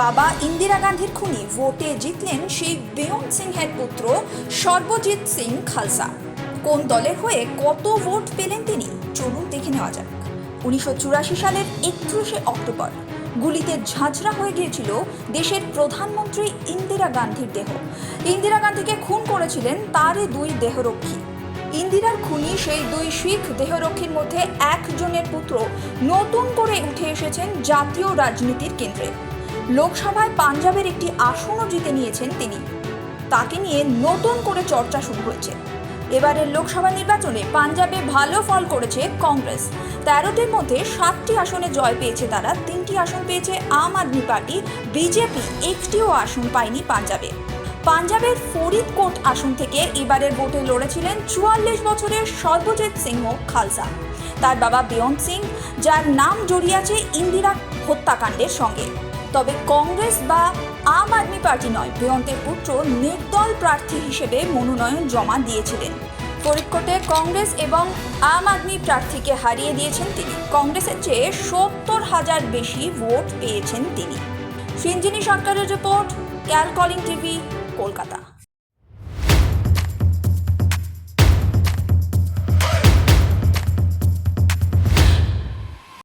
বাবা ইন্দিরা গান্ধীর খুনি ভোটে জিতলেন সেই বেয়ন সিংহের পুত্র সর্বজিৎ সিং খালসা। কোন দলের হয়ে কত ভোট পেলেন তিনি? চলুন দেখে নেওয়া যাক। উনিশশো চুরাশি সালের একত্রিশে অক্টোবর, গুলিতে ঝাঁঝরা হয়ে গিয়েছিল দেশের প্রধানমন্ত্রী ইন্দিরা গান্ধীর দেহ। ইন্দিরা গান্ধীকে খুন করেছিলেন তারই দুই দেহরক্ষী। ইন্দিরার খুনি সেই দুই শিখ দেহরক্ষীর মধ্যে একজনের পুত্র নতুন করে উঠে এসেছেন জাতীয় রাজনীতির কেন্দ্রে। লোকসভায় পাঞ্জাবের একটি আসনও জিতে নিয়েছেন তিনি। তাকে নিয়ে নতুন করে চর্চা শুরু হয়েছে। এবারের লোকসভা নির্বাচনে পাঞ্জাবে ভালো ফল করেছে কংগ্রেস। তেরোটির মধ্যে সাতটি আসনে জয় পেয়েছে তারা, তিনটি আসন পেয়েছে আম আদমি পার্টি, বিজেপি একটিও আসন পায়নি পাঞ্জাবে। পাঞ্জাবের ফরিদকোট আসন থেকে এবারের ভোটে লড়েছিলেন চুয়াল্লিশ বছরের সর্বজিৎ সিংহ খালসা। তার বাবা বেয়ন সিং, যার নাম জড়িয়ে আছে ইন্দিরা হত্যাকাণ্ডের সঙ্গে। তবে কংগ্রেস বা আম আদমি পার্টি নয় প্রিয়ন্তের পুত্র নির্দল প্রার্থী হিসেবে মনোনয়ন জমা দিয়েছিলেন। ফরিদকোটে কংগ্রেস এবং আম আদমি প্রার্থীকে হারিয়ে দিয়েছেন তিনি। কংগ্রেসের চেয়ে সত্তর হাজার বেশি ভোট পেয়েছেন তিনি। সিঞ্জিনী সরকারের রিপোর্ট, ক্যালকলিং টিভি, কলকাতা।